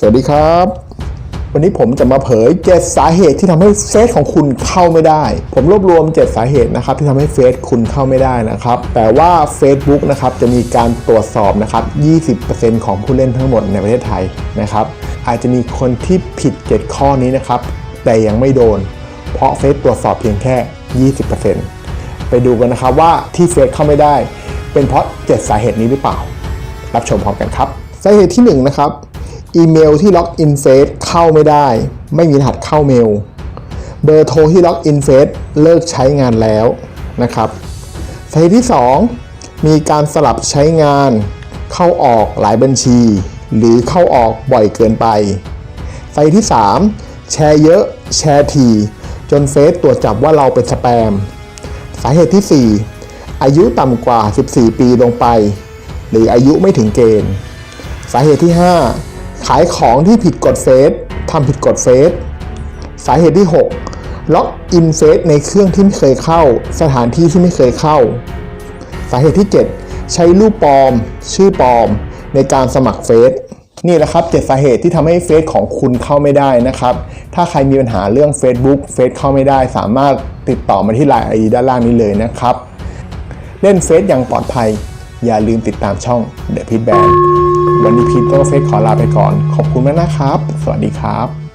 สวัสดีครับ วันนี้ผมจะมาเผย 7 สาเหตุที่ทำให้เฟซของคุณเข้าไม่ได้ ผมรวบรวม 7 สาเหตุนะครับที่ทำให้เฟซคุณเข้าไม่ได้นะครับ แต่ว่า Facebook นะครับจะมีการตรวจสอบนะครับ 20%ของผู้เล่นทั้งหมดในประเทศไทยนะครับ อาจจะมีคนที่ผิด 7 ข้อนี้นะครับ แต่ยังไม่โดน เพราะเฟซตรวจสอบเพียงแค่ 20%ไปดูกันนะครับว่าที่เฟซเข้าไม่ได้ เป็นเพราะ 7 สาเหตุนี้หรือเปล่า รับชมพร้อมกันครับ สาเหตุที่1นะครับ อีเมลที่ล็อกอินเฟซเข้าไม่ได้ ไม่มีรหัสเข้าเมล เบอร์โทรที่ล็อกอินเฟซเลิกใช้งานแล้วนะครับสาเหตุที่ 2 มีการสลับใช้งานเข้าออกหลายบัญชี หรือเข้าออกบ่อยเกินไปสาเหตุที่ 3 แชร์เยอะแชร์ทีจนเฟซตรวจจับว่าเราเป็นสแปม สาเหตุที่ 4 อายุต่ำกว่า 14 ปีลงไป หรืออายุไม่ถึงเกณฑ์ สาเหตุที่ 5 ขายของที่ผิดกฎเฟซทำผิดกฎเฟซสาเหตุที่ 6 ล็อกอินเฟซในเครื่องที่ไม่เคยเข้า สถานที่ที่ไม่เคยเข้า สาเหตุที่ 7 ใช้รูปปลอม ชื่อปลอม ในการสมัครเฟซนี่แหละครับ7สาเหตุที่ทำให้เฟซของคุณเข้าไม่ได้นะครับ ถ้าใครมีปัญหาเรื่อง Facebook เฟซเข้าไม่ได้ สามารถติดต่อมาที่ไลน์ไอดีด้านล่างนี้เลยนะครับ เล่นเฟซอย่างปลอดภัย อย่าลืมติดตามช่อง The Pit Band วันนี้พีทโตเฟซขอลาไปก่อน ขอบคุณมากนะครับ สวัสดีครับ